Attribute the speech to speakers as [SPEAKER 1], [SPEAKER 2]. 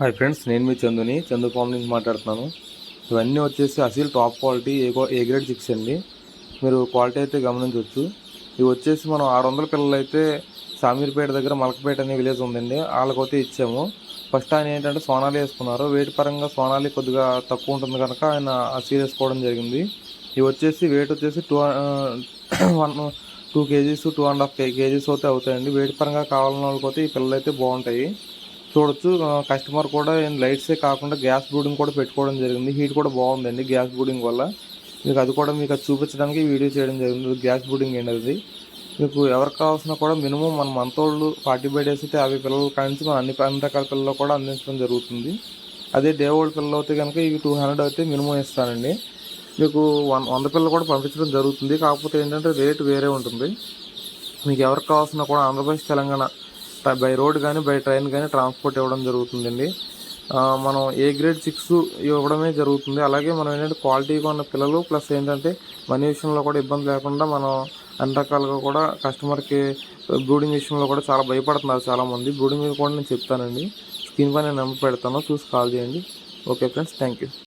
[SPEAKER 1] Hi friends నేను మీ చందుని. Chandu form నుంచి మాట్లాడుతున్నాను. ఇవన్నీ వచ్చేసి అసలు top quality A A grade six అండి. మీరు క్వాలిటీ అయితే గమనించవచ్చు. ఇవి వచ్చేసి మనం ఆరు వందల పిల్లలు అయితే సామీర్పేట దగ్గర మలకపేట అనే విలేజ్ ఉందండి. వాళ్ళకైతే ఇచ్చాము. ఫస్ట్ ఆయన ఏంటంటే సోనాలి వేసుకున్నారు. వెయిట్ పరంగా సోనాలి కొద్దిగా తక్కువ ఉంటుంది కనుక ఆయన అసీల్ వేసుకోవడం జరిగింది. ఇవి వచ్చేసి వెయిట్ వచ్చేసి two one two kgs two and half kgs అయితే అవుతాయండి. వెయిట్ పరంగా కావాలన్న వాళ్ళకైతే ఈ పిల్లలు అయితే బాగుంటాయి. చూడొచ్చు. కస్టమర్ కూడా లైట్సే కాకుండా గ్యాస్ బూడింగ్ కూడా పెట్టుకోవడం జరిగింది. హీట్ కూడా బాగుందండి గ్యాస్ బూడింగ్ వల్ల. మీకు అది కూడా మీకు అది చూపించడానికి వీడియో చేయడం జరిగింది. గ్యాస్ బూడింగ్ అనేది మీకు ఎవరికి కావాల్సిన కూడా మినిమం మన మంతోళ్ళు ఫార్టీ ఫైవ్ డేస్ అయితే యాభై పిల్లలు కానించి మనం అన్ని అన్ని రకాల పిల్లలు కూడా అందించడం జరుగుతుంది. అదే డే ఓల్డ్ పిల్లలు అయితే కనుక ఇవి టూ హండ్రెడ్ అయితే మినిమం ఇస్తానండి. మీకు వన్ వంద పిల్లలు కూడా పంపించడం జరుగుతుంది. కాకపోతే ఏంటంటే రేట్ వేరే ఉంటుంది. మీకు ఎవరికి కావాల్సిన కూడా ఆంధ్రప్రదేశ్ తెలంగాణ బై- రోడ్ కానీ బై ట్రైన్ కానీ ట్రాన్స్పోర్ట్ ఇవ్వడం జరుగుతుందండి. మనం ఏ గ్రేడ్ సిక్స్ ఇవ్వడమే జరుగుతుంది. అలాగే మనం ఏంటంటే క్వాలిటీగా ఉన్న పిల్లలు ప్లస్ ఏంటంటే మనీ విషయంలో కూడా ఇబ్బంది లేకుండా మనం అన్ని రకాలుగా కూడా కస్టమర్కి బ్రూడింగ్ విషయంలో కూడా చాలా భయపడుతున్నారు చాలామంది. బ్రూడింగ్ మీద కూడా నేను చెప్తానండి. స్క్రీన్ పైన నెంబర్ పెడతాను. చూసి కాల్ చేయండి. Okay friends thank you